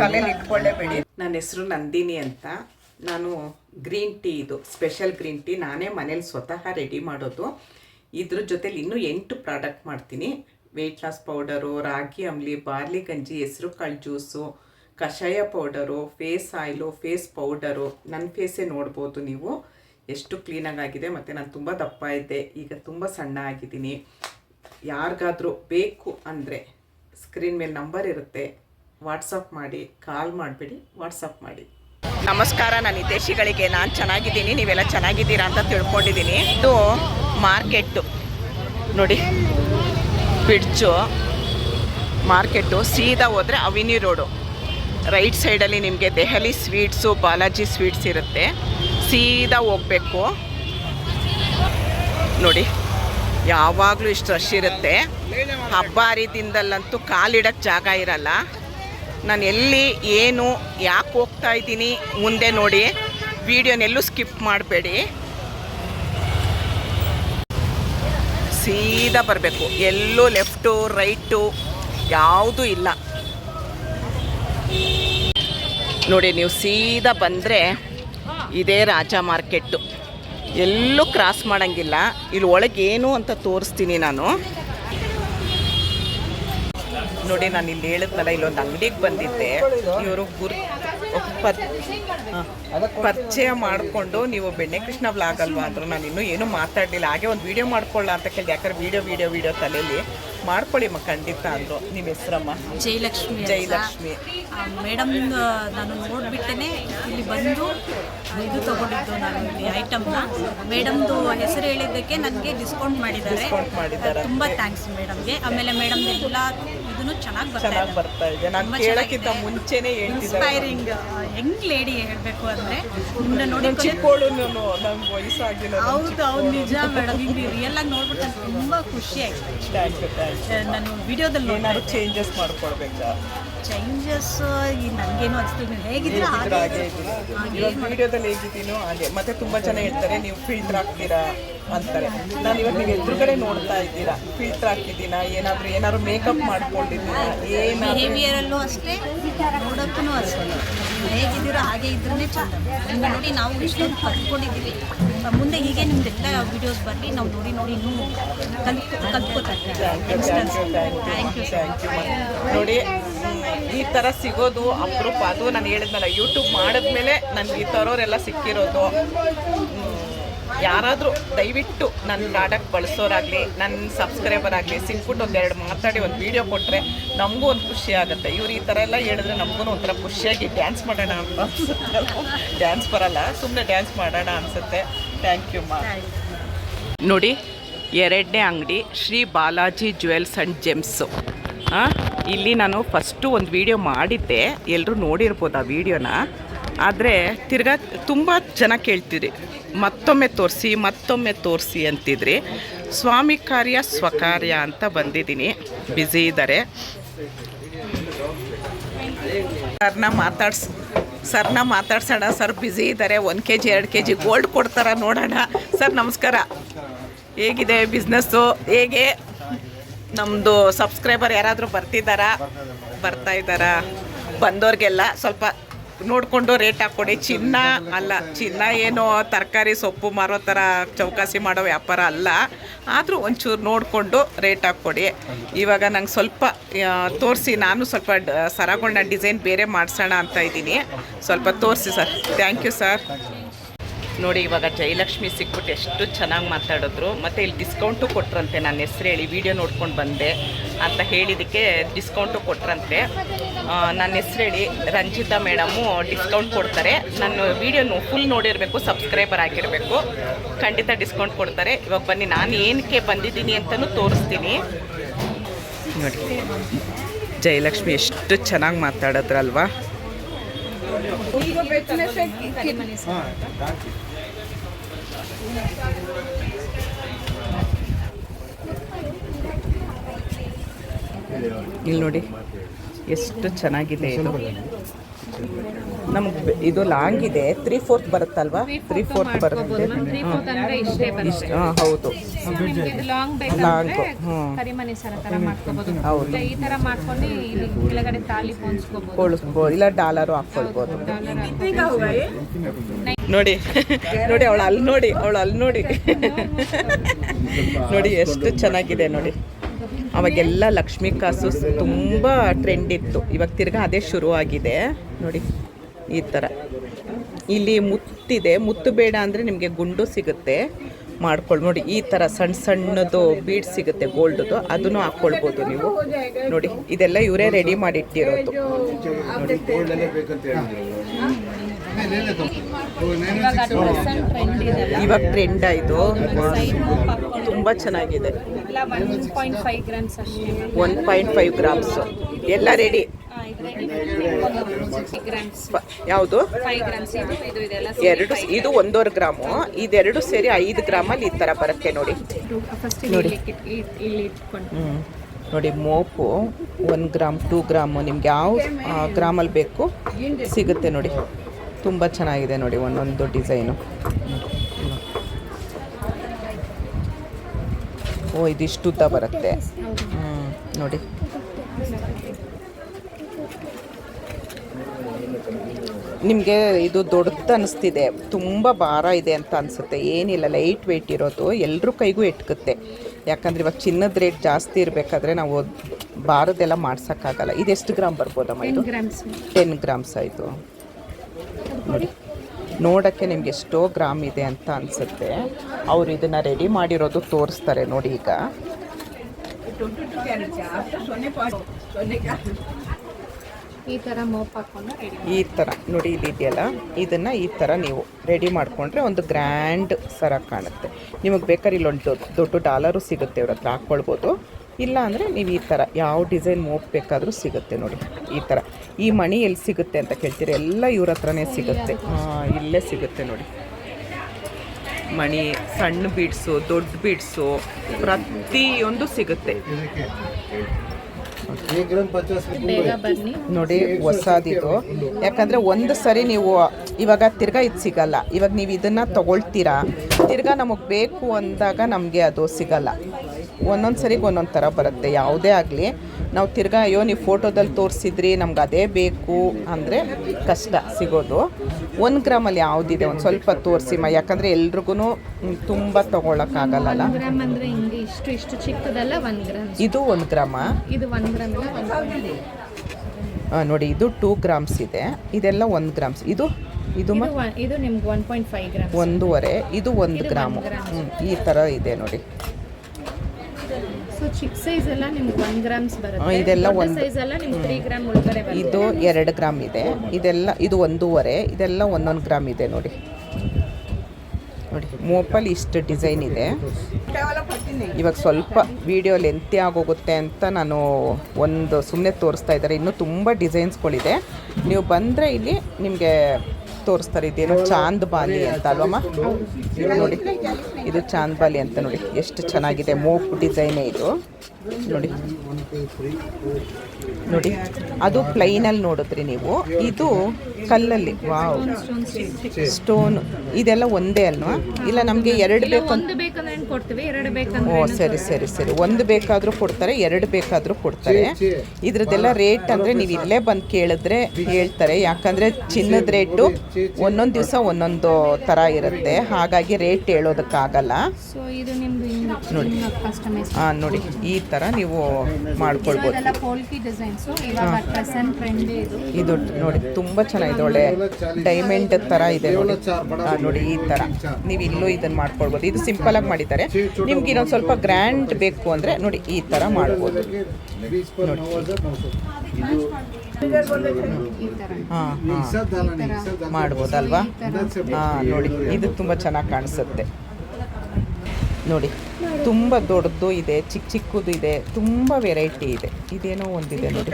ತಲೆಯಲ್ಲಿ ಇಟ್ಕೊಳ್ಳೇಬೇಡಿ ನನ್ನ ಹೆಸರು ನಂದಿನಿ ಅಂತ. ನಾನು ಗ್ರೀನ್ ಟೀ ಇದು ಸ್ಪೆಷಲ್ ಗ್ರೀನ್ ಟೀ ನಾನೇ ಮನೇಲಿ ಸ್ವತಃ ರೆಡಿ ಮಾಡೋದು. ಇದ್ರ ಜೊತೆಲಿ ಇನ್ನೂ ಎಂಟು ಪ್ರಾಡಕ್ಟ್ ಮಾಡ್ತೀನಿ. ವೆಯ್ಟ್ ಲಾಸ್ ಪೌಡರು ರಾಗಿ ಅಂಬ್ಲಿ ಬಾರ್ಲಿ ಗಂಜಿ ಹೆಸರು ಕಾಳು ಜ್ಯೂಸು ಕಷಾಯ powder face oil face powder ನನ್ನ ಫೇಸೇ ನೋಡ್ಬೋದು ನೀವು. ಎಷ್ಟು ಕ್ಲೀನಾಗಿ ಆಗಿದೆ ಮತ್ತು ನಾನು ತುಂಬ ದಪ್ಪ ಇದ್ದೆ. ಈಗ ತುಂಬ ಸಣ್ಣ ಆಗಿದ್ದೀನಿ. ಯಾರಿಗಾದರೂ ಬೇಕು ಅಂದರೆ ಸ್ಕ್ರೀನ್ ಮೇಲೆ ನಂಬರ್ ಇರುತ್ತೆ. ವಾಟ್ಸಪ್ ಮಾಡಿ, ಕಾಲ್ ಮಾಡಿಬಿಡಿ, ವಾಟ್ಸಪ್ ಮಾಡಿ. ನಮಸ್ಕಾರ ನಾನು ಹಿತೇಶಿಗಳಿಗೆ ನಾನು ಚೆನ್ನಾಗಿದ್ದೀನಿ, ನೀವೆಲ್ಲ ಚೆನ್ನಾಗಿದ್ದೀರಾ ಅಂತ ತಿಳ್ಕೊಂಡಿದ್ದೀನಿ. ಇದು ಮಾರ್ಕೆಟ್ಟು. ನೋಡಿ ಬಿಡ್ಜು ಮಾರ್ಕೆಟು ಸೀದಾ ಹೋದರೆ ಅವಿನಿ ರೋಡು. ರೈಟ್ ಸೈಡಲ್ಲಿ ನಿಮಗೆ ದೆಹಲಿ ಸ್ವೀಟ್ಸು, ಬಾಲಾಜಿ ಸ್ವೀಟ್ಸ್ ಇರುತ್ತೆ. ಸೀದಾ ಹೋಗಬೇಕು. ನೋಡಿ, ಯಾವಾಗಲೂ ಇಷ್ಟು ರಶ್ ಇರುತ್ತೆ. ಹಬ್ಬ ಹರಿದಿಂದಲ್ಲಂತೂ ಕಾಲಿಡಕ್ಕೆ ಜಾಗ ಇರಲ್ಲ. ನಾನು ಎಲ್ಲಿ, ಏನು, ಯಾಕೆ ಹೋಗ್ತಾ ಇದ್ದೀನಿ ಮುಂದೆ ನೋಡಿ. ವಿಡಿಯೋನೆಲ್ಲೂ ಸ್ಕಿಪ್ ಮಾಡಬೇಡಿ. ಸೀದಾ ಬರಬೇಕು. ಎಲ್ಲೂ ಲೆಫ್ಟು, ರೈಟು ಯಾವುದೂ ಇಲ್ಲ. ನೋಡಿ, ನೀವು ಸೀದಾ ಬಂದರೆ ಇದೇ ರಾಜ ಮಾರ್ಕೆಟ್ಟು. ಎಲ್ಲೂ ಕ್ರಾಸ್ ಮಾಡೋಂಗಿಲ್ಲ. ಇಲ್ಲಿ ಒಳಗೇನು ಅಂತ ತೋರಿಸ್ತೀನಿ ನಾನು. ನೋಡಿ ನಾನು ಇಲ್ಲಿ ಹೇಳಿದ್ನಲ್ಲ ಇಲ್ಲೊಂದು ಅಂಗಡಿಗೆ ಬಂದಿದ್ದೆ. ಇವರು ಗುರು ಪರ್. ಪರಿಚಯ ಮಾಡಿಕೊಂಡು ನೀವು ಬೆಣ್ಣೆ ಕೃಷ್ಣ ವ್ಲಾಗ್ ಅಲ್ವಾ? ಅಂದರು ನಾನು ಇನ್ನೂ ಏನೂ ಮಾತಾಡಲಿಲ್ಲ. ಹಾಗೆ ಒಂದು ವೀಡಿಯೋ ಮಾಡ್ಕೊಳ್ಳ ಅಂತ ಕೇಳಿದೆ. ಯಾಕಂದ್ರೆ ವೀಡಿಯೋ ವೀಡಿಯೋ ವೀಡಿಯೋ ತಲೆಯಲ್ಲಿ ಮಾಡ್ಕೊಳ್ಳಿ ಮ ಖಂಡಿತ ಅಂದರು ನಿಮ್ಮ ಹೆಸರಮ್ಮ? ಜಯಲಕ್ಷ್ಮಿ. ಜಯಲಕ್ಷ್ಮಿ. ಮೇಡಮ್ ನಾನು ನೋಡ್ಬಿಟ್ಟೇನೆ ಇಲ್ಲಿ ಬಂದು ಇದು ತಗೊಂಡಿದ್ದು ನಾನು ಇಲ್ಲಿ ಐಟಮ್ನ ಮೇಡಮ್ದು ಹೆಸರು ಹೇಳಿದ್ದಕ್ಕೆ ನನಗೆ ಡಿಸ್ಕೌಂಟ್ ಮಾಡಿದ್ದಾರೆ. ತುಂಬಾ ಮಾಡಿದ್ದಾರೆ. ತುಂಬ ಥ್ಯಾಂಕ್ಸ್ ಮೇಡಮ್ಗೆ. ಆಮೇಲೆ ಮೇಡಮ್ ಎಲ್ಲ ಚೆನ್ನಾಗಿ ಬರ್ತಾ ಚೆನ್ನಾಗಿ ಇದೆ. ಬರ್ತಾ ಇದೆ. ನಾನು ಕೇಳಕ್ಕಿಂತ. ಮುಂಚೆನೇ ಇನ್ಸ್ಪೈರಿಂಗ್ ಯಂಗ್ ಲೇಡಿ ಹೇಳಬೇಕು ಅಂದರೆ ನಿಮ್ಮನ್ನ ನೋಡಿ ಚಿಕ್ಕೋಳು ನಂಗೆ ವಯಸ್ಸಾಗಿಲ್ಲ ಹೌದು ಹೌದು ನಿಜ ಮೇಡಮ್ ಹಿಂಗೆ ರಿಯಲ್ ಆಗಿ ನೋಡ್ಬಿಟ್ಟು ನಂಗೆ ತುಂಬ ಖುಷಿ ಆಯ್ತು. ನಾನು ವಿಡಿಯೋದಲ್ಲಿ ಏನಾದ್ರು ಚೇಂಜಸ್ ಮಾಡ್ಕೊಡ್ಬೇಕಾ? ಚೇಂಜಸ್ ನನಗೇನು ಅನಿಸ್ತು ನೀವು ಹೇಗಿದ್ದೀರಾ ಹಾಗೆ ಇವಾಗ ವಿಡಿಯೋದಲ್ಲಿ ಹೇಗಿದ್ದೀನೋ ಹಾಗೆ. ಮತ್ತೆ ತುಂಬಾ ಜನ ಹೇಳ್ತಾರೆ ನೀವು ಫಿಲ್ಟರ್ ಹಾಕ್ತೀರಾ? ಅಂತಾರೆ. ನಾನು ಇವಾಗ ನೀವು ಎದುರುಗಡೆ ನೋಡ್ತಾ ಇದ್ದೀರಾ. ಫಿಲ್ಟರ್ ಹಾಕಿದ್ದೀನಾ? ಏನಾದ್ರು ಏನಾದ್ರು ಮೇಕಪ್ ಮಾಡ್ಕೊಂಡಿದ್ದೀರಾ? ಬಿಹೇವಿಯರ್ ಬಿಹೇವಿಯರಲ್ಲೂ ಅಷ್ಟೇ ನೋಡೋಕ್ಕೂ ಅಷ್ಟೇ. ಹೇಗಿದ್ದೀರೋ ಹಾಗೆ ಇದ್ರೇ ಚಂದ ನಿಮ್ಗೆ ನೋಡಿ ನಾವು ಇಷ್ಟೊಂದು ಕಲ್ತ್ಕೊಂಡಿದ್ದೀವಿ. ಮುಂದೆ ಹೀಗೆ ನಿಮ್ದೆಲ್ಲ ವಿಡಿಯೋಸ್ ಬರಲಿ ನಾವು ನೋಡಿ ನೋಡಿ ಇನ್ನೂ ಕಲ್ತ್ಕೊ ಕಲ್ತ್ಕೊತಾ ಥ್ಯಾಂಕ್ ಯು ಥ್ಯಾಂಕ್ ಯು ನೋಡಿ ಈ ಥರ ಸಿಗೋದು ಅಪರೂಪ. ಅದು ನಾನು ಹೇಳಿದ್ನಲ್ಲ ಯೂಟ್ಯೂಬ್ ಮಾಡಿದ್ಮೇಲೆ ನನಗೆ ಈ ಥರವರೆಲ್ಲ ಸಿಕ್ಕಿರೋದು. ಯಾರಾದರೂ ದಯವಿಟ್ಟು ನನ್ನ ಪ್ರಾಡಕ್ಟ್ ಬಳಸೋರಾಗಲಿ, ನನ್ನ ಸಬ್ಸ್ಕ್ರೈಬರ್ ಆಗಲಿ, ಸಿಕ್ಬಿಟ್ಟು ಒಂದೆರಡು ಮಾತಾಡಿ, ಒಂದು ವೀಡಿಯೋ ಕೊಟ್ಟರೆ ನಮಗೂ ಒಂದು ಖುಷಿ ಆಗುತ್ತೆ. ಇವ್ರು ಈ ಥರ ಎಲ್ಲ ಹೇಳಿದ್ರೆ ನಮಗೂ ಒಂಥರ ಖುಷಿಯಾಗಿ ಡ್ಯಾನ್ಸ್ ಮಾಡೋಣ ಅಂತ ಅನ್ಸುತ್ತೆ. ಡ್ಯಾನ್ಸ್ ಬರಲ್ಲ ಸುಮ್ಮನೆ ಡ್ಯಾನ್ಸ್ ಮಾಡೋಣ ಅನಿಸುತ್ತೆ. ಥ್ಯಾಂಕ್ ಯು ಮಾ ನೋಡಿ, ಎರಡನೇ ಅಂಗಡಿ Sri Balaji jewels and gems. ಇಲ್ಲಿ ನಾನು ಫಸ್ಟು ಒಂದು ವಿಡಿಯೋ ಮಾಡಿದ್ದೆ. ಎಲ್ಲರೂ ನೋಡಿರ್ಬೋದು ಆ ವಿಡಿಯೋನ ಆದರೆ ತಿರ್ಗಾ ತುಂಬ ಜನ ಕೇಳ್ತಿದ್ರಿ. ಮತ್ತೊಮ್ಮೆ ತೋರಿಸಿ ಮತ್ತೊಮ್ಮೆ ತೋರಿಸಿ ಅಂತಿದ್ರಿ. ಸ್ವಾಮಿ ಕಾರ್ಯ, ಸ್ವಕಾರ್ಯ ಅಂತ ಬಂದಿದ್ದೀನಿ. ಬ್ಯುಸಿ ಇದ್ದಾರೆ ಸರ್ನ ಮಾತಾಡ್ಸ್, ಸರ್ನ ಮಾತಾಡ್ಸೋಣ. ಸರ್ ಬ್ಯುಸಿ ಇದ್ದಾರೆ ಒಂದು ಕೆ ಜಿ ಎರಡು ಕೆ ಜಿ ಗೋಲ್ಡ್ ಕೊಡ್ತಾರ ನೋಡೋಣ. ಸರ್ ನಮಸ್ಕಾರ. ಹೇಗಿದೆ ಬಿಸ್ನೆಸ್ಸು ಹೇಗೆ? ನಮ್ಮದು ಸಬ್ಸ್ಕ್ರೈಬರ್ ಯಾರಾದರೂ ಬರ್ತಿದ್ದಾರಾ? ಬರ್ತಾ ಇದ್ದಾರಾ? ಬಂದವ್ರಿಗೆಲ್ಲ ಸ್ವಲ್ಪ ನೋಡಿಕೊಂಡು ರೇಟ್ ಹಾಕ್ಕೊಡಿ ಚಿನ್ನ ಅಲ್ಲ, ಚಿನ್ನ ಏನು ತರಕಾರಿ ಸೊಪ್ಪು ಮಾರೋ ಥರ ಚೌಕಾಸಿ ಮಾಡೋ ವ್ಯಾಪಾರ ಅಲ್ಲ. ಆದರೂ ಒಂಚೂರು ನೋಡಿಕೊಂಡು ರೇಟ್ ಹಾಕ್ಕೊಡಿ ಇವಾಗ ನಂಗೆ ಸ್ವಲ್ಪ ತೋರಿಸಿ, ನಾನು ಸ್ವಲ್ಪ ಸರಗೊಂಡ ಡಿಸೈನ್ ಬೇರೆ ಮಾಡಿಸೋಣ ಅಂತ ಇದ್ದೀನಿ. ಸ್ವಲ್ಪ ತೋರಿಸಿ ಸರ್. ಥ್ಯಾಂಕ್ ಯು ಸರ್ ನೋಡಿ ಇವಾಗ ಜಯಲಕ್ಷ್ಮಿ ಸಿಕ್ಬಿಟ್ಟು ಎಷ್ಟು ಚೆನ್ನಾಗಿ ಮಾತಾಡಿದ್ರು. ಮತ್ತು ಇಲ್ಲಿ ಡಿಸ್ಕೌಂಟು ಕೊಟ್ರಂತೆ ನನ್ನ ಹೆಸ್ರು ಹೇಳಿ ವಿಡಿಯೋ ನೋಡ್ಕೊಂಡು ಬಂದೆ ಅಂತ ಹೇಳಿದ್ದಕ್ಕೆ ಡಿಸ್ಕೌಂಟು ಕೊಟ್ರಂತೆ. ಆ, ನನ್ನ ಹೆಸ್ರು ಹೇಳಿ ರಂಜಿತಾ ಮೇಡಮು ಡಿಸ್ಕೌಂಟ್ ಕೊಡ್ತಾರೆ. ನಾನು ವಿಡಿಯೋ ಫುಲ್ ನೋಡಿರಬೇಕು ಸಬ್ಸ್ಕ್ರೈಬರ್ ಆಗಿರಬೇಕು. ಖಂಡಿತ ಡಿಸ್ಕೌಂಟ್ ಕೊಡ್ತಾರೆ. ಇವಾಗ ಬನ್ನಿ ನಾನು ಏನಕ್ಕೆ ಬಂದಿದ್ದೀನಿ ಅಂತಲೂ ತೋರಿಸ್ತೀನಿ. ನೋಡಿ ಜಯಲಕ್ಷ್ಮಿ ಎಷ್ಟು ಚೆನ್ನಾಗಿ ಮಾತಾಡಿದ್ರಲ್ವಾ? ಇಲ್ಲಿ ನೋಡಿ ಎಷ್ಟು ಚೆನ್ನಾಗಿದೆ ಇದು. ನಮ್ಗೆ ಇದು ಲಾಂಗ್ ಇದೆ. ತ್ರೀ ಫೋರ್ತ್ ಬರುತ್ತಲ್ವಾ? ತ್ರೀ ಫೋರ್ತ್ ಬರುತ್ತೆ. ಹಾಂ ಹೌದು. ನಿಮ್ಗೆ ಇದು ಲಾಂಗ್ ಬೇಕಂದ್ರೆ ಹ್ಮ್. ತರ ಮಾಡ್ಕೋಬಹುದು ಹೌದು. ಇಲ್ಲ ಈ ತರ ಮಾಡ್ಕೊಂಡು ಇಲ್ಲಿ ಕೆಳಗಡೆ ತಾಲಿ ಪೋನ್ಸ್ಕೋಬಹುದು ಕೊಳಿಸ್ಬೋದು ಇಲ್ಲ ಡಾಲರು ಹಾಕ್ಕೊಳ್ಬೋದು. ನೋಡಿ. ನೋಡಿ ಅವಳು ಅಲ್ಲಿ ನೋಡಿ ಅವಳು ಅಲ್ಲಿ ನೋಡಿ. ನೋಡಿ ಎಷ್ಟು ಚೆನ್ನಾಗಿದೆ ನೋಡಿ. ಅವಾಗೆಲ್ಲ ಲಕ್ಷ್ಮೀ ಕಾಸು ತುಂಬ ಟ್ರೆಂಡ್ ಇತ್ತು. ಇವಾಗ ತಿರ್ಗಾ ಅದೇ ಶುರು ಆಗಿದೆ ನೋಡಿ. ಈ ಥರ. ಇಲ್ಲಿ ಮುತ್ತಿದೆ. ಮುತ್ತು ಬೇಡ ಅಂದರೆ ನಿಮಗೆ ಗುಂಡು ಸಿಗುತ್ತೆ. ಮಾಡ್ಕೊಳ್ಳಿ ನೋಡಿ ಈ ಥರ ಸಣ್ಣ ಸಣ್ಣದು ಬೀಡ್ ಸಿಗುತ್ತೆ ಗೋಲ್ಡದು. ಅದನ್ನು ಹಾಕ್ಕೊಳ್ಬೋದು ನೀವು. ನೋಡಿ ಇದೆಲ್ಲ ಇವರೇ ರೆಡಿ ಮಾಡಿಟ್ಟಿರೋದು. ಇವಾಗ ಟ್ರೆಂಡ್ ಇದೆ ಇವಾಗ ಟ್ರೆಂಡ್ ಆಯಿತು ತುಂಬ ಚೆನ್ನಾಗಿದೆ. ಒನ್ ಪಾಯಿಂಟ್ ಫೈವ್ ಗ್ರಾಮ್ಸ್ ಎಲ್ಲ ರೆಡಿ ಯಾವುದು? ಎರಡು ಇದು ಒಂದೂವರೆ ಗ್ರಾಮು. ಇದೆರಡು ಸೇರಿ ಐದು ಗ್ರಾಮಲ್ಲಿ ಈ ಥರ ಬರುತ್ತೆ ನೋಡಿ. ನೋಡಿ. ನೋಡಿ ಮೋಪು ಒನ್ ಗ್ರಾಮ್ ಟೂ ಗ್ರಾಮು. ನಿಮ್ಗೆ ಯಾವ ಗ್ರಾಮಲ್ಲಿ ಬೇಕು ಸಿಗುತ್ತೆ ನೋಡಿ. ತುಂಬ ಚೆನ್ನಾಗಿದೆ ನೋಡಿ ಒಂದೊಂದು ಡಿಸೈನು. ಓ ಇದಿಷ್ಟು ಉದ್ದ ಬರುತ್ತೆ. ಹ್ಞೂ ನೋಡಿ. ನಿಮಗೆ ಇದು ದೊಡ್ಡದು ಅನಿಸ್ತಿದೆ. ತುಂಬ ಭಾರ ಇದೆ ಅಂತ ಅನಿಸುತ್ತೆ. ಏನಿಲ್ಲ ಲೈಟ್ ವೆಯ್ಟ್ ಇರೋದು ಎಲ್ಲರೂ ಕೈಗೂ ಎಟ್ಕುತ್ತೆ ಯಾಕಂದರೆ ಇವಾಗ ಚಿನ್ನದ ರೇಟ್ ಜಾಸ್ತಿ ಇರಬೇಕಾದ್ರೆ ನಾವು ಭಾರದೆಲ್ಲ ಮಾಡ್ಸೋಕ್ಕಾಗಲ್ಲ. ಇದೆಷ್ಟು ಗ್ರಾಮ್ ಬರ್ಬೋದಮ್ಮ ಇದು? ಗ್ರಾಮ್ಸ್ ಟೆನ್ ಗ್ರಾಮ್ಸ್ ಆಯಿತು. ನೋಡಿ. ನೋಡೋಕ್ಕೆ ನಿಮ್ಗೆ ಎಷ್ಟೋ ಗ್ರಾಮ್ ಇದೆ ಅಂತ ಅನಿಸುತ್ತೆ. ಅವರು ಇದನ್ನು ರೆಡಿ ಮಾಡಿರೋದು ತೋರಿಸ್ತಾರೆ ನೋಡಿ ಈಗ. ಈ ತರ ಮೋಪ್ ರೆಡಿ ಈ ಥರ ನೋಡಿ ಇದೆಯಲ್ಲ ಇದನ್ನು ಈ ಥರ ನೀವು ರೆಡಿ ಮಾಡಿಕೊಂಡ್ರೆ ಒಂದು ಗ್ರ್ಯಾಂಡ್ ಸರ ಕಾಣುತ್ತೆ. ನಿಮಗೆ ಬೇಕಾದ್ರೆ ಇಲ್ಲೊಂದು ದೊಡ್ಡ ದೊಡ್ಡ ಡಾಲರು ಸಿಗುತ್ತೆ ಇವ್ರ ಹತ್ರ ಹಾಕ್ಕೊಳ್ಬೋದು ಇಲ್ಲ ಅಂದರೆ ನೀವು ಈ ಥರ ಯಾವ ಡಿಸೈನ್ ಮೋಪ್ ಬೇಕಾದರೂ ಸಿಗುತ್ತೆ ನೋಡಿ. ಈ ಥರ ಈ ಮಣಿ ಎಲ್ಲಿ ಸಿಗುತ್ತೆ ಅಂತ ಕೇಳ್ತೀರಿ? ಎಲ್ಲ ಇವ್ರ ಹತ್ರನೇ ಸಿಗುತ್ತೆ. ಇಲ್ಲೇ ಸಿಗುತ್ತೆ ನೋಡಿ. ಮಣಿ ಸಣ್ಣ ಬೀಡ್ಸು ದೊಡ್ಡ ಬೀಡ್ಸು ಪ್ರತಿಯೊಂದು ಸಿಗುತ್ತೆ. ನೋಡಿ, ಹೊಸದಿದು. ಯಾಕಂದರೆ ಒಂದು ಸರಿ ನೀವು ಇವಾಗ ತಿರ್ಗಾ ಇದು ಸಿಗಲ್ಲ. ಇವಾಗ ನೀವು ಇದನ್ನು ತಗೊಳ್ತೀರಾ? ತಿರ್ಗಾ ನಮಗೆ ಬೇಕು ಅಂದಾಗ ನಮಗೆ ಅದು ಸಿಗಲ್ಲ. ಒಂದೊಂದು ಸರಿಗೆ ಒಂದೊಂದು ಥರ ಬರುತ್ತೆ. ಯಾವುದೇ ಆಗಲಿ. ನಾವು ತಿರ್ಗಾ ಅಯ್ಯೋ ನೀವು ಫೋಟೋದಲ್ಲಿ ತೋರಿಸಿದ್ರಿ ನಮ್ಗೆ ಅದೇ ಬೇಕು. ಅಂದರೆ ಕಷ್ಟ ಸಿಗೋದು. ಒಂದು ಗ್ರಾಮಲ್ಲಿ ಯಾವುದಿದೆ ಒಂದು ಸ್ವಲ್ಪ ತೋರಿಸಿ ಮ ಯಾಕಂದರೆ ಎಲ್ರಿಗೂ ತುಂಬ ತೊಗೊಳಕ್ಕಾಗಲ್ಲ ಇಷ್ಟು ಇಷ್ಟು ಚಿಕ್ಕದಲ್ಲ ಗ್ರಾಮ್? ಇದು ಒಂದು ಗ್ರಾಮ. ಇದು ನೋಡಿ ಇದು ಟೂ ಗ್ರಾಮ್ಸ್ ಇದೆ. ಇದೆಲ್ಲ ಒಂದು ಗ್ರಾಮ್ಸ್. ಇದು ಇದು ಇದು ನಿಮ್ಗೆ ಒನ್ ಪಾಯಿಂಟ್ ಫೈವ್ ಗ್ರಾಮ್ ಒಂದೂವರೆ. ಇದು ಒಂದು ಗ್ರಾಮು. ಈ ಥರ ಇದೆ ನೋಡಿ. ಚಿಕ್ಕ ಸೈಜ್ ಎಲ್ಲ ನಿಮ್ಗೆ ಒನ್ ಗ್ರಾಮ್ಸ್ ಬರುತ್ತೆ. ಇದೆಲ್ಲ ಒಂದು- ಸೈಜ್ ಎಲ್ಲ ನಿಮ್ಗೆ ತ್ರೀ ಗ್ರಾಮ್ ಒಳಗಡೆ ಇದು ಎರಡು ಗ್ರಾಮ್ ಇದೆ. ಇದೆಲ್ಲ ಇದು ಒಂದೂವರೆ ಇದೆಲ್ಲ ಒಂದೊಂದು ಗ್ರಾಮ್ ಇದೆ ನೋಡಿ. ನೋಡಿ ಮೋಪಲ್ಲಿ ಇಷ್ಟು ಡಿಸೈನ್ ಇದೆ. ಇವಾಗ ಸ್ವಲ್ಪ ವಿಡಿಯೋ ಲೆಂತಿ ಆಗೋಗುತ್ತೆ ಅಂತ ನಾನು ಒಂದು ಸುಮ್ಮನೆ ತೋರಿಸ್ತಾ ಇದ್ದಾರೆ. ಇನ್ನೂ ತುಂಬ ಡಿಸೈನ್ಸ್ಗಳಿದೆ ನೀವು ಬಂದರೆ ಇಲ್ಲಿ ನಿಮಗೆ ತೋರಿಸ್ತಾರೆ ಇದೇನೋ ಚಾಂದ್ ಬಾಲಿ ಅಂತ ಅಲ್ವಮ್ಮ ನೋಡಿ, ಇದು ಚಾಂದ್ ಬಾಲಿ ಅಂತ ನೋಡಿ, ಎಷ್ಟು ಚೆನ್ನಾಗಿದೆ ಮೋಪ್ ಡಿಸೈನೇ ಇದು. ನೋಡಿ ನೋಡಿ, ಅದು ಪ್ಲೈನಲ್ಲಿ ನೋಡಿದ್ರಿ ನೀವು. ಇದು ಕಲ್ಲಲ್ಲಿ. ವಾವ್. ಸ್ಟೋನ್. ಇದೆಲ್ಲ ಒಂದೇ ಅಲ್ವಾ? ಇಲ್ಲ ನಮಗೆ ಎರಡು ಬೇಕು ಅಂತ ಒಂದು ಬೇಕಂದ್ರೆ ಏನ್ ಕೊಡ್ತೀವಿ? ಎರಡು ಓ ಸರಿ ಸರಿ ಸರಿ. ಒಂದು ಬೇಕಾದರೂ ಕೊಡ್ತಾರೆ ಎರಡು ಬೇಕಾದರೂ ಕೊಡ್ತಾರೆ. ಇದ್ರದ್ದೆಲ್ಲ ರೇಟ್ ಅಂದರೆ ನೀವು ಇಲ್ಲೇ ಬಂದು ಕೇಳಿದ್ರೆ ಹೇಳ್ತಾರೆ. ಯಾಕಂದರೆ ಚಿನ್ನದ ರೇಟು ಒಂದೊಂದು ದಿವಸ ಒಂದೊಂದು ಥರ ಇರುತ್ತೆ. ಹಾಗಾಗಿ ರೇಟ್ ಹೇಳೋದಕ್ಕಾಗಲ್ಲ. ನೋಡಿ. ಹಾಂ ನೋಡಿ. ಈ ಥರ ನೀವು ಮಾಡ್ಕೊಳ್ಬೋದು. ಇದೆಲ್ಲ ಪೋಲ್ಕಿ ಡಿಸೈನ್ಸು ಇವಾಗ ಪ್ರೆಸೆಂಟ್ ಇದು. ಇದು ನೋಡಿ ತುಂಬ ಚೆನ್ನಾಗಿದೆ. ಒಳ್ಳೆ ಡೈಮಂಡ್ ಥರ ಇದೆ ನೋಡಿ. ನೋಡಿ ಈ ಥರ ನೀವು ಇಲ್ಲೂ ಇದನ್ನು ಮಾಡ್ಕೊಳ್ಬೋದು. ಇದು ಸಿಂಪಲ್ ಆಗಿ ಮಾಡಿದ್ದಾರೆ. ನಿಮ್ಗೆ ಇನ್ನೊಂದು ಸ್ವಲ್ಪ ಗ್ರ್ಯಾಂಡ್ ಬೇಕು ಅಂದರೆ ನೋಡಿ ಈ ಥರ ಮಾಡ್ಬೋದು. ತರ ಹಾಂ ಮಾಡ್ಬೋದಲ್ವಾ? ಹಾಂ ನೋಡಿ. ಇದು ತುಂಬ ಚೆನ್ನಾಗಿ ಕಾಣಿಸುತ್ತೆ. ನೋಡಿ. ತುಂಬ ದೊಡ್ಡದು ಇದೆ ಚಿಕ್ಕ ಚಿಕ್ಕದು ಇದೆ ತುಂಬ ವೆರೈಟಿ ಇದೆ. ಇದೇನೋ ಒಂದಿದೆ ನೋಡಿ.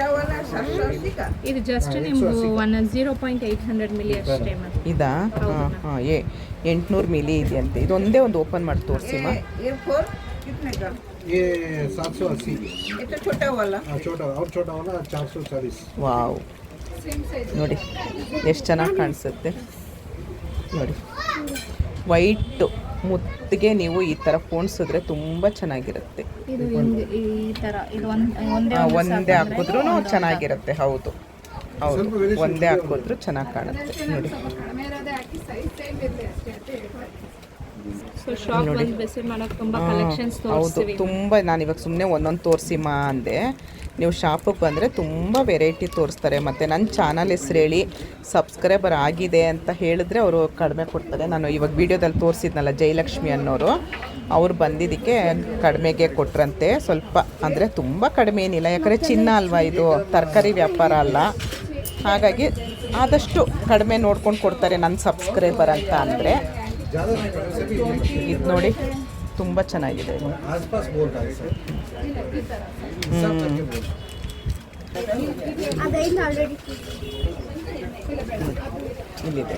ಇದು ಜಸ್ಟ್ ನಿಮ್ದು one zero point eight hundred milli ಅಷ್ಟೇ ಇದಾ? ಹಾಂ ಹಾಂ ಏ ಎಂಟುನೂರು ಮಿಲಿ ಇದೆ ಅಂತ ಇದೊಂದೇ ಒಂದು ಓಪನ್ ಮಾಡಿ ತೋರಿಸಿಮ್ಮ ವಾವ್. ನೋಡಿ ಎಷ್ಟು ಚೆನ್ನಾಗಿ ಕಾಣಿಸುತ್ತೆ. ನೋಡಿ. ವೈಟು ಮುತ್ತಿಗೆ ನೀವು ಈ ಥರ ಪೋಣಿಸಿದ್ರೆ ತುಂಬ ಚೆನ್ನಾಗಿರುತ್ತೆ. ಒಂದೇ ಹಾಕಿದ್ರು ಚೆನ್ನಾಗಿರುತ್ತೆ ಹೌದು. ಹೌದು. ಒಂದೇ ಹಾಕಿದ್ರು ಚೆನ್ನಾಗಿ ಕಾಣುತ್ತೆ. ನೋಡಿ. ಹೌದು ತುಂಬಾ ತುಂಬ ನಾನು ಇವಾಗ ಸುಮ್ಮನೆ ಒಂದೊಂದು ತೋರಿಸಿಮ್ಮ ಅಂದೆ. ನೀವು ಶಾಪಿಗೆ ಬಂದರೆ ತುಂಬ ವೆರೈಟಿ ತೋರಿಸ್ತಾರೆ. ಮತ್ತು ನನ್ನ ಚಾನಲ್ ಹೆಸ್ರು ಹೇಳಿ ಸಬ್ಸ್ಕ್ರೈಬರ್ ಆಗಿದೆ ಅಂತ ಹೇಳಿದ್ರೆ ಅವರು ಕಡಿಮೆ ಕೊಡ್ತಾರೆ. ನಾನು ಇವಾಗ ವೀಡಿಯೋದಲ್ಲಿ ತೋರಿಸಿದ್ನಲ್ಲ ಜಯಲಕ್ಷ್ಮಿ ಅನ್ನೋರು, ಅವ್ರು ಬಂದಿದ್ದಕ್ಕೆ ಕಡಿಮೆಗೆ ಕೊಟ್ರಂತೆ. ಸ್ವಲ್ಪ ಅಂದರೆ ತುಂಬ ಕಡಿಮೆ ಏನಿಲ್ಲ. ಯಾಕಂದರೆ ಚಿನ್ನ ಅಲ್ವಾ ಇದು? ತರಕಾರಿ ವ್ಯಾಪಾರ ಅಲ್ಲ. ಹಾಗಾಗಿ ಆದಷ್ಟು ಕಡಿಮೆ ನೋಡ್ಕೊಂಡು ಕೊಡ್ತಾರೆ ನನ್ನ ಸಬ್ಸ್ಕ್ರೈಬರ್ ಅಂತ ಅಂದರೆ. ಇದು ನೋಡಿ. ತುಂಬ ಚೆನ್ನಾಗಿದೆ. ಇಲ್ಲಿದೆ.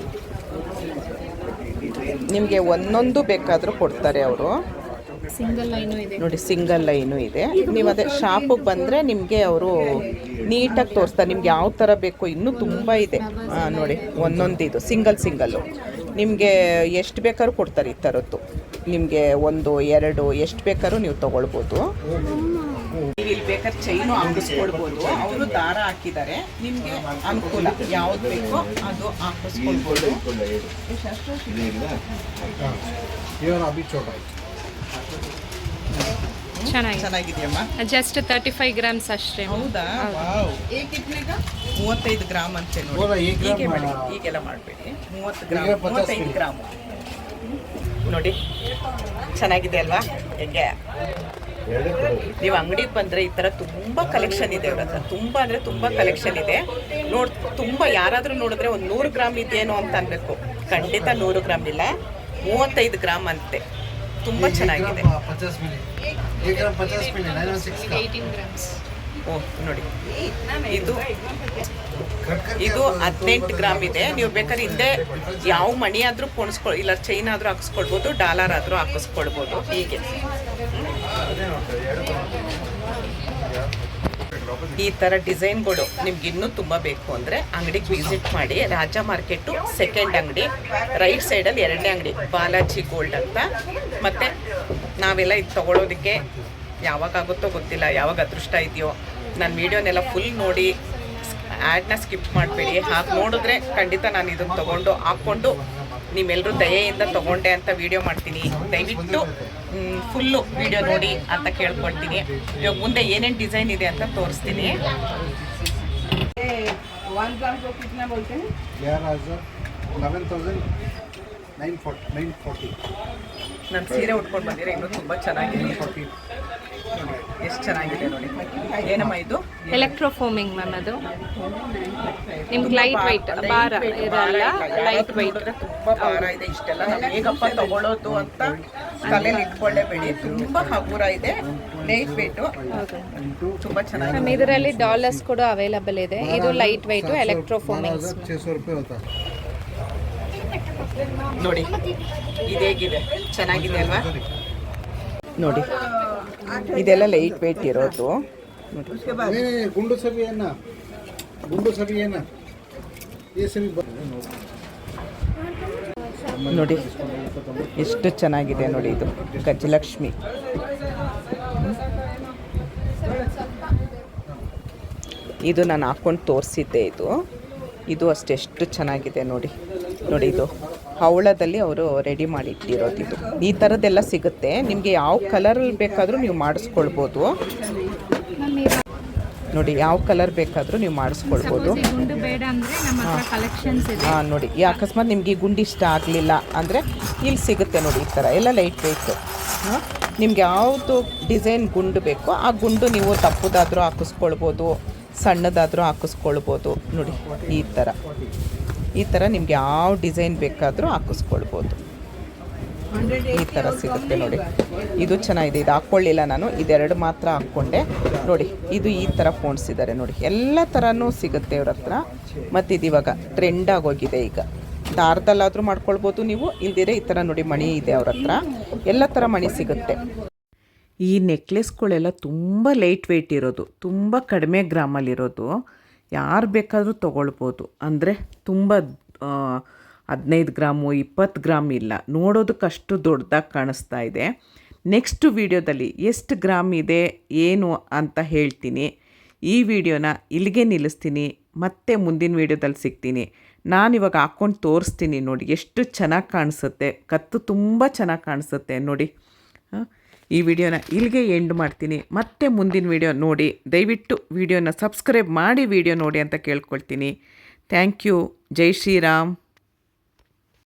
ನಿಮಗೆ ಒಂದೊಂದು ಬೇಕಾದರೂ ಕೊಡ್ತಾರೆ ಅವರು. ಸಿಂಗಲ್ ಲೈನು ಇದೆ. ನೋಡಿ ಸಿಂಗಲ್ ಲೈನು ಇದೆ. ನೀವು ಅದೇ ಶಾಪಿಗೆ ಬಂದರೆ ನಿಮಗೆ ಅವರು ನೀಟಾಗಿ ತೋರಿಸ್ತಾರೆ. ನಿಮ್ಗೆ ಯಾವ ಥರ ಬೇಕು ಇನ್ನೂ ತುಂಬ ಇದೆ. ನೋಡಿ ಒಂದೊಂದು ಇದು ಸಿಂಗಲ್ ಸಿಂಗಲ್ಲು ನಿಮಗೆ ಎಷ್ಟು ಬೇಕಾದ್ರೂ ಕೊಡ್ತಾರೆ ಈ ಥರದ್ದು. ನಿಮಗೆ ಒಂದು ಎರಡು ಎಷ್ಟು ಬೇಕಾದ್ರೂ ನೀವು ತೊಗೊಳ್ಬೋದು. ನೀವು ಇಲ್ಲಿ ಬೇಕಾದ್ರೆ ಚೈನು ಹಾಕಿಸ್ಕೊಳ್ಬೋದು. ಅವರು ದಾರ ಹಾಕಿದ್ದಾರೆ. ನಿಮಗೆ ಅನುಕೂಲ. ಯಾವ್ದು ಬೇಕೋ ಅದು ಹಾಕಿಸ್ಕೊಳ್ಬೋದು. ಚೆನ್ನಾಗಿದೆ. ಚೆನ್ನಾಗಿದೆಯಮ್ಮ? ಜಸ್ಟ್ ತರ್ಟಿ ಫೈವ್ ಗ್ರಾಮ್ಸ್ ಅಷ್ಟೇ. ಹೌದಾ? ಮೂವತ್ತೈದು ಗ್ರಾಮ್ ಅಂತೆ ನೋಡಿ. ಹೀಗೆ ಮಾಡಿ ಹೀಗೆಲ್ಲ ಮಾಡಬೇಡಿ. ಮೂವತ್ತು ಗ್ರಾಮ್ ಮೂವತ್ತೈದು ಗ್ರಾಮ್. ನೋಡಿ. ಚೆನ್ನಾಗಿದೆ ಅಲ್ವಾ? ಹೆಂಗೆ? ನೀವು ಅಂಗಡಿಗೆ ಬಂದರೆ ಈ ಥರ ತುಂಬ ಕಲೆಕ್ಷನ್ ಇದೆ ಅವ್ರ ಹತ್ರ. ತುಂಬ ಅಂದರೆ ತುಂಬ ಕಲೆಕ್ಷನ್ ಇದೆ. ನೋಡ್ ತುಂಬ ಯಾರಾದರೂ ನೋಡಿದ್ರೆ ಒಂದು ನೂರು ಗ್ರಾಮ್ ಇದೆಯೇನೋ ಅಂತ ಅನ್ಬೇಕು. ಖಂಡಿತ ನೂರು ಗ್ರಾಮ್ ಇಲ್ಲ. ಮೂವತ್ತೈದು ಗ್ರಾಮ್ ಅಂತೆ. ತುಂಬ ಚೆನ್ನಾಗಿದೆ. ನೋಡಿ. ಇದು ಇದು ಹದಿನೆಂಟು ಗ್ರಾಮ್ ಇದೆ. ನೀವು ಬೇಕಾದ್ರೆ ಹಿಂದೆ ಯಾವ ಮಣಿ ಆದರೂ ಪೊಣಿಸ್ಕೊಳ್ ಇಲ್ಲ ಚೈನ್ ಆದರೂ ಹಾಕಿಸ್ಕೊಳ್ಬೋದು ಡಾಲರ್ ಆದರೂ ಹಾಕಿಸ್ಕೊಳ್ಬೋದು ಹೀಗೆ. ಈ ಥರ ಡಿಸೈನ್ಗಳು ನಿಮ್ಗೆ ಇನ್ನೂ ತುಂಬ ಬೇಕು ಅಂದರೆ ಅಂಗಡಿಗೆ ವಿಸಿಟ್ ಮಾಡಿ. ರಾಜ ಮಾರ್ಕೆಟು ಸೆಕೆಂಡ್ ಅಂಗಡಿ. ರೈಟ್ ಸೈಡಲ್ಲಿ ಎರಡನೇ ಅಂಗಡಿ. ಬಾಲಾಜಿ ಗೋಲ್ಡ್ ಅಂತ. ಮತ್ತು ನಾವೆಲ್ಲ ಇದು ತೊಗೊಳೋದಕ್ಕೆ ಯಾವಾಗಾಗುತ್ತೋ ಗೊತ್ತಿಲ್ಲ ಯಾವಾಗ ಅದೃಷ್ಟ ಇದೆಯೋ. ನನ್ನ ವಿಡಿಯೋನೆಲ್ಲ ಫುಲ್ ನೋಡಿ ಆ್ಯಡ್ನ ಸ್ಕಿಪ್ ಮಾಡಬೇಡಿ. ಹಾಗೆ ನೋಡಿದ್ರೆ ಖಂಡಿತ ನಾನು ಇದನ್ನು ತೊಗೊಂಡು ಹಾಕ್ಕೊಂಡು ನೀವೆಲ್ಲರೂ ದಯೆಯಿಂದ ತೊಗೊಂಡೆ ಅಂತ ವಿಡಿಯೋ ಮಾಡ್ತೀನಿ. ದಯವಿಟ್ಟು ಫುಲ್ಲು ವಿಡಿಯೋ ನೋಡಿ ಅಂತ ಕೇಳ್ಕೊಳ್ತೀನಿ. ಇವಾಗ ಮುಂದೆ ಏನೇನು ಡಿಸೈನ್ ಇದೆ ಅಂತ ತೋರಿಸ್ತೀನಿ. ನೈನ್ ಫೋರ್ಟಿ ನಾನು ಸೀರೆ ಉಟ್ಕೊಂಡು ಬಂದಿರೋ ಇನ್ನೂ ತುಂಬ ಚೆನ್ನಾಗಿದೆ ಎಷ್ಟು ಚೆನ್ನಾಗಿದೆ ನೋಡಿ. ಏನಮ್ಮ ಇದು? ಎಲೆಕ್ಟ್ರೋಫೋಮಿಂಗ್ ಮ್ಯಾಮ್ ಅದು. ನಿಮ್ಗೆ ಲೈಟ್ ವೈಟ್ ಭಾರ ಇರಲ್ಲ ಲೈಟ್ ವೈಟ್ ತುಂಬಾ ಭಾರ ಇದೆ ಇಷ್ಟೆಲ್ಲ. ನಾವು ಹೇಗಪ್ಪ ತಗೊಳ್ಳೋದು ಅಂತ ತುಂಬ ಹಗುರ ಇದೆ. ಲೈಟ್ ವೈಟು ತುಂಬ ಚೆನ್ನಾಗಿ ಇದರಲ್ಲಿ ಡಾಲರ್ಸ್ ಕೂಡ ಅವೈಲಬಲ್ ಇದೆ. ಇದು ಲೈಟ್ ವೈಟು ಎಲೆಕ್ಟ್ರೋಫೋಮಿಂಗ್ಸ್ ನೋಡಿ ಇದು ಹೇಗಿದೆ? ಚೆನ್ನಾಗಿದೆ ಅಲ್ವಾ? ನೋಡಿ ಇದೆಲ್ಲ ಲೈಟ್ ವೇಟ್ ಇರೋದು. ಗುಂಡು ಸವಿಯನ್ನ ಗುಂಡು ಸವಿಯನ್ನ ನೋಡಿ ಎಷ್ಟು ಚೆನ್ನಾಗಿದೆ ನೋಡಿ ಇದು ಗಜಲಕ್ಷ್ಮಿ. ಇದು ನಾನು ಹಾಕೊಂಡು ತೋರಿಸಿದ್ದೆ ಇದು. ಇದು ಅಷ್ಟೆಷ್ಟು ಚೆನ್ನಾಗಿದೆ ನೋಡಿ ನೋಡಿ ಇದು. ಹವಳದಲ್ಲಿ ಅವರು ರೆಡಿ ಮಾಡಿ ಇಟ್ಟಿರೋದು ಈ ಥರದ್ದೆಲ್ಲ ಸಿಗುತ್ತೆ. ನಿಮಗೆ ಯಾವ ಕಲರಲ್ಲಿ ಬೇಕಾದರೂ ನೀವು ಮಾಡಿಸ್ಕೊಳ್ಬೋದು. ನೋಡಿ ಯಾವ ಕಲರ್ ಬೇಕಾದರೂ ನೀವು ಮಾಡಿಸ್ಕೊಳ್ಬೋದು. ಹಾಂ. ನೋಡಿ ಈ ಅಕಸ್ಮಾತ್ ನಿಮಗೆ ಈ ಗುಂಡು ಇಷ್ಟ ಆಗಲಿಲ್ಲ ಅಂದರೆ ಇಲ್ಲಿ ಸಿಗುತ್ತೆ ನೋಡಿ ಈ ಥರ ಎಲ್ಲ ಲೈಟ್ ಬೇಕು ಹಾಂ ನಿಮ್ಗೆ ಯಾವುದು ಡಿಸೈನ್ ಗುಂಡು ಬೇಕೋ ಆ ಗುಂಡು ನೀವು ತಪ್ಪುದಾದರೂ ಹಾಕಿಸ್ಕೊಳ್ಬೋದು ಸಣ್ಣದಾದರೂ ಹಾಕಿಸ್ಕೊಳ್ಬೋದು. ನೋಡಿ ಈ ಥರ ಈ ಥರ ನಿಮ್ಗೆ ಯಾವ ಡಿಸೈನ್ ಬೇಕಾದರೂ ಹಾಕಿಸ್ಕೊಳ್ಬೋದು. ಈ ಥರ ಸಿಗುತ್ತೆ ನೋಡಿ. ಇದು ಚೆನ್ನಾಗಿದೆ. ಇದು ಹಾಕ್ಕೊಳ್ಳಿಲ್ಲ ನಾನು. ಇದೆರಡು ಮಾತ್ರ ಹಾಕ್ಕೊಂಡೆ. ನೋಡಿ, ಇದು ಈ ಥರ ಫೋನ್ಸ್ ಇದ್ದಾರೆ ನೋಡಿ. ಎಲ್ಲ ಥರನೂ ಸಿಗುತ್ತೆ ಇವ್ರ ಹತ್ರ. ಮತ್ತು ಇದು ಇವಾಗ ಟ್ರೆಂಡ್ ಆಗೋಗಿದೆ ಈಗ. ದಾರದಲ್ಲಾದರೂ ಮಾಡ್ಕೊಳ್ಬೋದು ನೀವು. ಇಲ್ದಿರೆ ಈ ಥರ ನೋಡಿ ಮಣಿ ಇದೆ ಅವ್ರ ಹತ್ರ. ಎಲ್ಲ ಥರ ಮಣಿ ಸಿಗುತ್ತೆ. ಈ ನೆಕ್ಲೆಸ್ಗಳೆಲ್ಲ ತುಂಬ ಲೈಟ್ ವೆಯ್ಟ್ ಇರೋದು. ತುಂಬ ಕಡಿಮೆ ಗ್ರಾಮಲ್ಲಿರೋದು ಯಾರು ಬೇಕಾದರೂ ತೊಗೊಳ್ಬೋದು. ಅಂದರೆ ತುಂಬ ಹದಿನೈದು ಗ್ರಾಮು, ಇಪ್ಪತ್ತು ಗ್ರಾಮ್ ಇಲ್ಲ. ನೋಡೋದಕ್ಕೆ ಅಷ್ಟು ದೊಡ್ಡದಾಗಿ ಕಾಣಿಸ್ತಾ ಇದೆ. ನೆಕ್ಸ್ಟ್ ವಿಡಿಯೋದಲ್ಲಿ ಎಷ್ಟು ಗ್ರಾಮ್ ಇದೆ, ಏನು ಅಂತ ಹೇಳ್ತೀನಿ. ಈ ವಿಡಿಯೋನ ಇಲ್ಲಿಗೆ ನಿಲ್ಲಿಸ್ತೀನಿ. ಮತ್ತೆ ಮುಂದಿನ ವಿಡಿಯೋದಲ್ಲಿ ಸಿಗ್ತೀನಿ. ನಾನಿವಾಗ ಹಾಕ್ಕೊಂಡು ತೋರಿಸ್ತೀನಿ ನೋಡಿ, ಎಷ್ಟು ಚೆನ್ನಾಗಿ ಕಾಣಿಸುತ್ತೆ. ಕತ್ತು ತುಂಬ ಚೆನ್ನಾಗಿ ಕಾಣಿಸುತ್ತೆ ನೋಡಿ. ಈ ವಿಡಿಯೋನ ಇಲ್ಲಿಗೆ ಎಂಡ್ ಮಾಡ್ತೀನಿ. ಮತ್ತೆ ಮುಂದಿನ ವಿಡಿಯೋ ನೋಡಿ. ದಯವಿಟ್ಟು ವಿಡಿಯೋನ ಸಬ್ಸ್ಕ್ರೈಬ್ ಮಾಡಿ ವಿಡಿಯೋ ನೋಡಿ ಅಂತ ಕೇಳ್ಕೊಳ್ತೀನಿ. Thank you Jai Shriram.